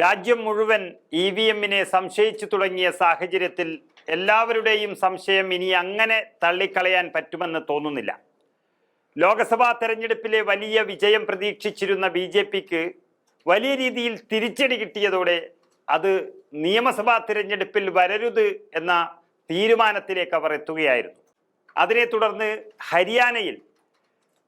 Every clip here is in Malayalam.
രാജ്യം മുഴുവൻ ഇ വി എമ്മിനെ സംശയിച്ചു തുടങ്ങിയ സാഹചര്യത്തിൽ എല്ലാവരുടെയും സംശയം ഇനി അങ്ങനെ തള്ളിക്കളയാൻ പറ്റുമെന്ന് തോന്നുന്നില്ല. ലോക്സഭാ തെരഞ്ഞെടുപ്പിലെ വലിയ വിജയം പ്രതീക്ഷിച്ചിരുന്ന ബി ജെ പിക്ക് വലിയ രീതിയിൽ തിരിച്ചടി കിട്ടിയതോടെ അത് നിയമസഭാ തിരഞ്ഞെടുപ്പിൽ വരരുത് എന്ന തീരുമാനത്തിലേക്ക് അവർ എത്തുകയായിരുന്നു. അതിനെ തുടർന്ന് ഹരിയാനയിൽ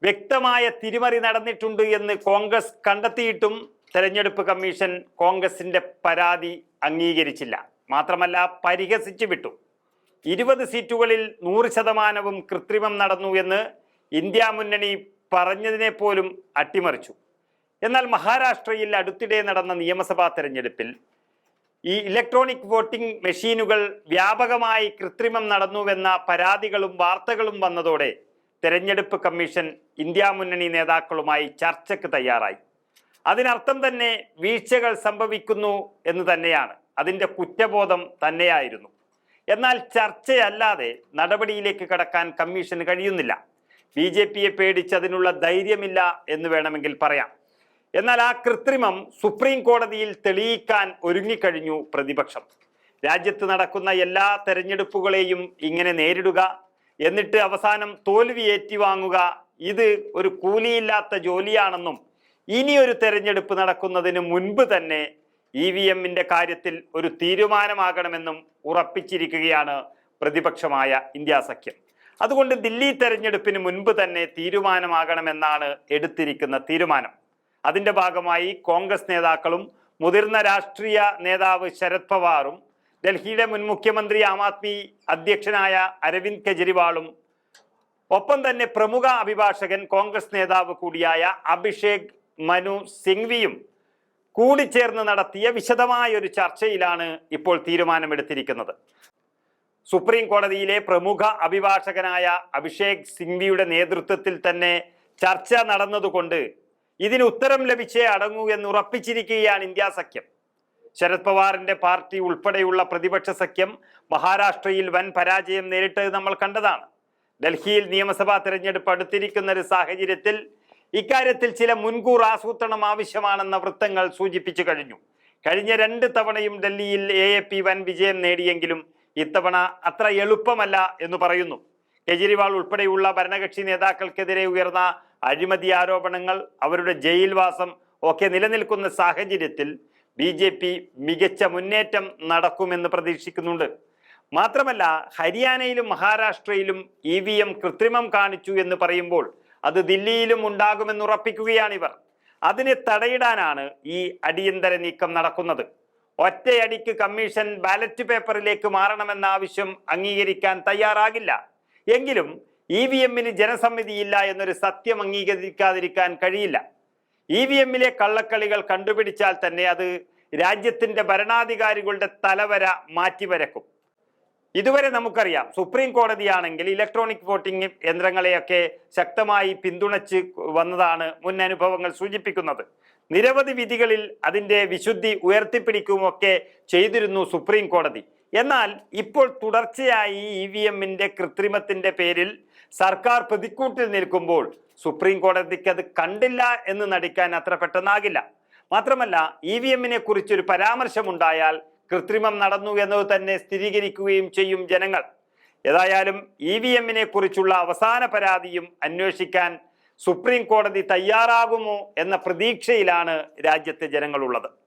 വ്യക്തമായ തിരിമറി നടന്നിട്ടുണ്ട് എന്ന് കോൺഗ്രസ് കണ്ടെത്തിയിട്ടും തെരഞ്ഞെടുപ്പ് കമ്മീഷൻ കോൺഗ്രസിന്റെ പരാതി അംഗീകരിച്ചില്ല. മാത്രമല്ല പരിഹസിച്ചു വിട്ടു. ഇരുപത് സീറ്റുകളിൽ നൂറ് ശതമാനവും കൃത്രിമം നടന്നു എന്ന് ഇന്ത്യ മുന്നണി പറഞ്ഞതിനെ പോലും അട്ടിമറിച്ചു. എന്നാൽ മഹാരാഷ്ട്രയിൽ അടുത്തിടെ നടന്ന നിയമസഭാ തെരഞ്ഞെടുപ്പിൽ ഈ ഇലക്ട്രോണിക് വോട്ടിംഗ് മെഷീനുകൾ വ്യാപകമായി കൃത്രിമം നടന്നുവെന്ന പരാതികളും വാർത്തകളും വന്നതോടെ തെരഞ്ഞെടുപ്പ് കമ്മീഷൻ ഇന്ത്യ മുന്നണി നേതാക്കളുമായി ചർച്ചയ്ക്ക് തയ്യാറായി. അതിനർത്ഥം തന്നെ വീഴ്ചകൾ സംഭവിക്കുന്നു എന്ന് തന്നെയാണ്. അതിന്റെ കുറ്റബോധം തന്നെയായിരുന്നു. എന്നാൽ ചർച്ചയല്ലാതെ നടപടിയിലേക്ക് കടക്കാൻ കമ്മീഷന് കഴിയുന്നില്ല. ബി ജെ പിയെ പേടിച്ച് അതിനുള്ള ധൈര്യമില്ല എന്ന് വേണമെങ്കിൽ പറയാം. എന്നാൽ ആ കൃത്രിമം സുപ്രീം കോടതിയിൽ തെളിയിക്കാൻ ഒരുങ്ങിക്കഴിഞ്ഞു പ്രതിപക്ഷം. രാജ്യത്ത് നടക്കുന്ന എല്ലാ തെരഞ്ഞെടുപ്പുകളെയും ഇങ്ങനെ നേരിടുക എന്നിട്ട് അവസാനം തോൽവി ഏറ്റുവാങ്ങുക ഇത് ഒരു കൂലിയില്ലാത്ത ജോലിയാണെന്നും ഇനിയൊരു തെരഞ്ഞെടുപ്പ് നടക്കുന്നതിന് മുൻപ് തന്നെ ഇ വി എമ്മിന്റെ കാര്യത്തിൽ ഒരു തീരുമാനമാകണമെന്നും ഉറപ്പിച്ചിരിക്കുകയാണ് പ്രതിപക്ഷമായ ഇന്ത്യ സഖ്യം. അതുകൊണ്ട് ദില്ലി തെരഞ്ഞെടുപ്പിന് മുൻപ് തന്നെ തീരുമാനമാകണമെന്നാണ് എടുത്തിരിക്കുന്ന തീരുമാനം. അതിന്റെ ഭാഗമായി കോൺഗ്രസ് നേതാക്കളും മുതിർന്ന രാഷ്ട്രീയ നേതാവ് ശരത് പവാറും ഡൽഹിയുടെ മുൻ മുഖ്യമന്ത്രി ആം ആദ്മി അധ്യക്ഷനായ അരവിന്ദ് കെജ്രിവാളും ഒപ്പം തന്നെ പ്രമുഖ അഭിഭാഷകൻ കോൺഗ്രസ് നേതാവ് കൂടിയായ അഭിഷേക് മനു സിംഗ്വിയും കൂടിച്ചേർന്ന് നടത്തിയ വിശദമായ ഒരു ചർച്ചയിലാണ് ഇപ്പോൾ തീരുമാനമെടുത്തിരിക്കുന്നത്. സുപ്രീം കോടതിയിലെ പ്രമുഖ അഭിഭാഷകനായ അഭിഷേക് സിംഗ്വിയുടെ നേതൃത്വത്തിൽ തന്നെ ചർച്ച നടന്നതുകൊണ്ട് ഇതിന് ഉത്തരം ലഭിച്ചേ അടങ്ങൂ എന്ന് ഉറപ്പിച്ചിരിക്കുകയാണ് ഇന്ത്യ സഖ്യം. ശരത് പവാറിന്റെ പാർട്ടി ഉൾപ്പെടെയുള്ള പ്രതിപക്ഷ സഖ്യം മഹാരാഷ്ട്രയിൽ വൻ പരാജയം നേരിട്ടത് നമ്മൾ കണ്ടതാണ്. ഡൽഹിയിൽ നിയമസഭാ തെരഞ്ഞെടുപ്പ് അടുത്തിരിക്കുന്ന ഒരു സാഹചര്യത്തിൽ ഇക്കാര്യത്തിൽ ചില മുൻകൂർ ആസൂത്രണം ആവശ്യമാണെന്ന വൃത്തങ്ങൾ സൂചിപ്പിച്ചു കഴിഞ്ഞു. കഴിഞ്ഞ രണ്ട് തവണയും ഡൽഹിയിൽ എ എ പി വൻ വിജയം നേടിയെങ്കിലും ഇത്തവണ അത്ര എളുപ്പമല്ല എന്ന് പറയുന്നു. കെജ്രിവാൾ ഉൾപ്പെടെയുള്ള ഭരണകക്ഷി നേതാക്കൾക്കെതിരെ ഉയർന്ന അഴിമതി ആരോപണങ്ങൾ അവരുടെ ജയിൽവാസം ഒക്കെ നിലനിൽക്കുന്ന സാഹചര്യത്തിൽ ബി ജെ പി മികച്ച മുന്നേറ്റം നടക്കുമെന്ന് പ്രതീക്ഷിക്കുന്നുണ്ട്. മാത്രമല്ല ഹരിയാനയിലും മഹാരാഷ്ട്രയിലും ഇ വി എം കൃത്രിമം കാണിച്ചു എന്ന് പറയുമ്പോൾ അത് ദില്ലിയിലും ഉണ്ടാകുമെന്ന് ഉറപ്പിക്കുകയാണിവർ. അതിനെ തടയിടാനാണ് ഈ അടിയന്തര നീക്കം നടക്കുന്നത്. ഒറ്റയടിക്ക് കമ്മീഷൻ ബാലറ്റ് പേപ്പറിലേക്ക് മാറണമെന്ന ആവശ്യം അംഗീകരിക്കാൻ തയ്യാറാകില്ല. എങ്കിലും ഇ വി എമ്മിന് ജനസമ്മതിയില്ല എന്നൊരു സത്യം അംഗീകരിക്കാതിരിക്കാൻ കഴിയില്ല. ഇ വി എമ്മിലെ കള്ളക്കളികൾ കണ്ടുപിടിച്ചാൽ തന്നെ അത് രാജ്യത്തിന്റെ ഭരണാധികാരികളുടെ തലവര മാറ്റിവരക്കും. ഇതുവരെ നമുക്കറിയാം സുപ്രീം കോടതിയാണെങ്കിൽ ഇലക്ട്രോണിക് വോട്ടിംഗ് യന്ത്രങ്ങളെയൊക്കെ ശക്തമായി പിന്തുണച്ച് വന്നതാണ് മുൻ അനുഭവങ്ങൾ സൂചിപ്പിക്കുന്നത്. നിരവധി വിധികളിൽ അതിന്റെ വിശുദ്ധി ഉയർത്തിപ്പിടിക്കുമൊക്കെ ചെയ്തിരുന്നു സുപ്രീം കോടതി എന്നാൽ ഇപ്പോൾ തുടർച്ചയായി ഇ വി എമ്മിന്റെ കൃത്രിമത്തിന്റെ പേരിൽ സർക്കാർ പ്രതിക്കൂട്ടിൽ നിൽക്കുമ്പോൾ സുപ്രീം കോടതിക്ക് അത് കണ്ടില്ല എന്ന് നടിക്കാൻ അത്ര പെട്ടെന്നാകില്ല. മാത്രമല്ല ഇ വി എമ്മിനെ കുറിച്ചൊരു പരാമർശമുണ്ടായാൽ കൃത്രിമം നടന്നു എന്നത് തന്നെ സ്ഥിരീകരിക്കുകയും ചെയ്യും ജനങ്ങൾ. ഏതായാലും ഇ വി എമ്മിനെ കുറിച്ചുള്ള അവസാന പരാതിയും അന്വേഷിക്കാൻ സുപ്രീം കോടതി തയ്യാറാകുമോ എന്ന പ്രതീക്ഷയിലാണ് രാജ്യത്തെ ജനങ്ങളുള്ളത്.